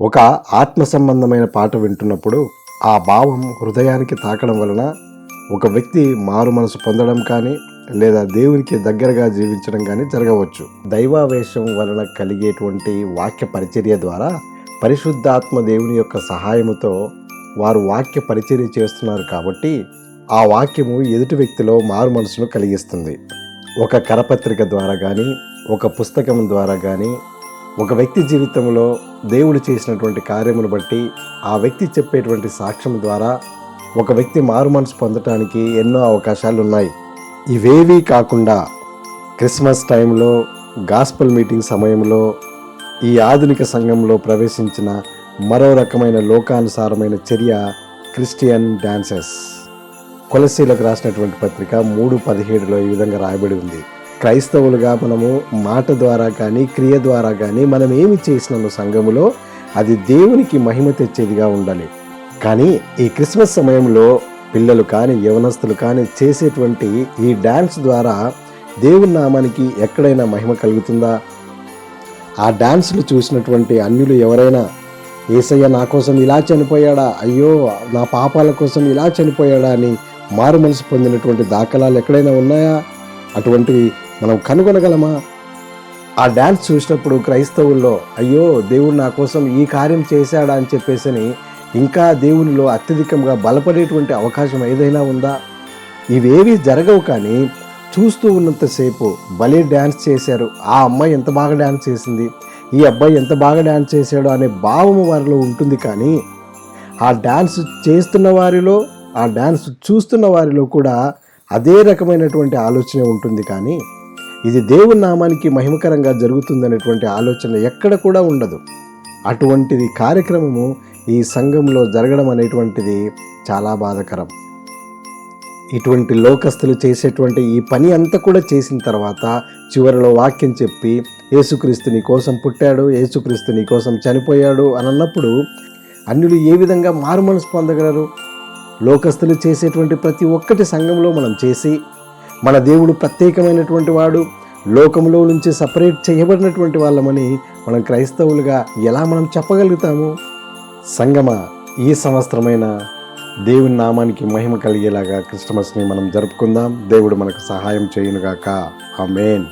ఒక ఆత్మ సంబంధమైన పాట వింటున్నప్పుడు ఆ భావం హృదయానికి తాకడం వలన ఒక వ్యక్తి మారు మనసు పొందడం కానీ లేదా దేవునికి దగ్గరగా జీవించడం కానీ జరగవచ్చు. దైవావేశం వలన కలిగేటువంటి వాక్య పరిచర్య ద్వారా పరిశుద్ధాత్మ దేవుని యొక్క సహాయముతో వారు వాక్య పరిచర్య చేస్తున్నారు కాబట్టి ఆ వాక్యము ఎదుటి వ్యక్తిలో మారు మనసును కలిగిస్తుంది. ఒక కరపత్రిక ద్వారా కానీ ఒక పుస్తకం ద్వారా కానీ ఒక వ్యక్తి జీవితంలో దేవుడు చేసినటువంటి కార్యమును బట్టి ఆ వ్యక్తి చెప్పేటువంటి సాక్ష్యం ద్వారా ఒక వ్యక్తి మారు మనసు పొందటానికి ఎన్నో అవకాశాలు ఉన్నాయి. ఇవేవీ కాకుండా క్రిస్మస్ టైంలో గాస్పల్ మీటింగ్ సమయంలో ఈ ఆధునిక సంఘంలో ప్రవేశించిన మరో రకమైన లోకానుసారమైన చర్య క్రిస్టియన్ డాన్సెస్. కొలసీలకు రాసినటువంటి పత్రిక మూడు పదిహేడులో ఈ విధంగా రాయబడి ఉంది. క్రైస్తవులుగా మనము మాట ద్వారా కానీ క్రియ ద్వారా కానీ మనం ఏమి చేసినాము సంఘములో అది దేవునికి మహిమ తెచ్చేదిగా ఉండాలి. కానీ ఈ క్రిస్మస్ సమయంలో పిల్లలు కానీ యవనస్తులు కానీ చేసేటువంటి ఈ డ్యాన్స్ ద్వారా దేవుని నామానికి ఎక్కడైనా మహిమ కలుగుతుందా? ఆ డ్యాన్స్లు చూసినటువంటి అన్యులు ఎవరైనా ఏసయ్య నా కోసం ఇలా చనిపోయాడా? అయ్యో నా పాపాల కోసం ఇలా చనిపోయాడా? అని మారు మనసు పొందినటువంటి దాఖలాలు ఎక్కడైనా ఉన్నాయా? అటువంటి మనం కనుగొనగలమా? ఆ డ్యాన్స్ చూసినప్పుడు క్రైస్తవుల్లో అయ్యో దేవుడు నా కోసం ఈ కార్యం చేశాడా? అని చెప్పేసి ఇంకా దేవునిలో అత్యధికంగా బలపడేటువంటి అవకాశం ఏదైనా ఉందా? ఇవేవి జరగవు కానీ చూస్తూ ఉన్నంతసేపు భలే డ్యాన్స్ చేశారు. ఆ అమ్మాయి ఎంత బాగా డ్యాన్స్ చేసింది? ఈ అబ్బాయి ఎంత బాగా డ్యాన్స్ చేశాడో అనే భావము వారిలో ఉంటుంది కానీ ఆ డ్యాన్స్ చేస్తున్న వారిలో ఆ డ్యాన్స్ చూస్తున్న వారిలో కూడా అదే రకమైనటువంటి ఆలోచన ఉంటుంది కానీ ఇది దేవుని నామానికి మహిమకరంగా జరుగుతుందనేటువంటి ఆలోచన ఎక్కడ కూడా ఉండదు. అటువంటిది కార్యక్రమము ఈ సంఘంలో జరగడం అనేటువంటిది చాలా బాధకరం. ఇటువంటి లోకస్తులు చేసేటువంటి ఈ పని అంతా కూడా చేసిన తర్వాత చివరిలో వాక్యం చెప్పి యేసుక్రీస్తు నీ కోసం పుట్టాడు యేసుక్రీస్తు నీ కోసం చనిపోయాడు అని అన్నప్పుడు అన్యులు ఏ విధంగా మారుమనసు పొందగలరు? లోకస్తులు చేసేటువంటి ప్రతి ఒక్కటి సంఘంలో మనం చేసి మన దేవుడు ప్రత్యేకమైనటువంటి వాడు లోకంలో నుంచి సపరేట్ చేయబడినటువంటి వాళ్ళమని మనం క్రైస్తవులుగా ఎలా మనం చెప్పగలుగుతాము? సంగమ ఈ సంవత్సరమైన దేవుని నామానికి మహిమ కలిగేలాగా క్రిస్టమస్ని మనం జరుపుకుందాం. దేవుడు మనకు సహాయం చేయునుగాక. మెయిన్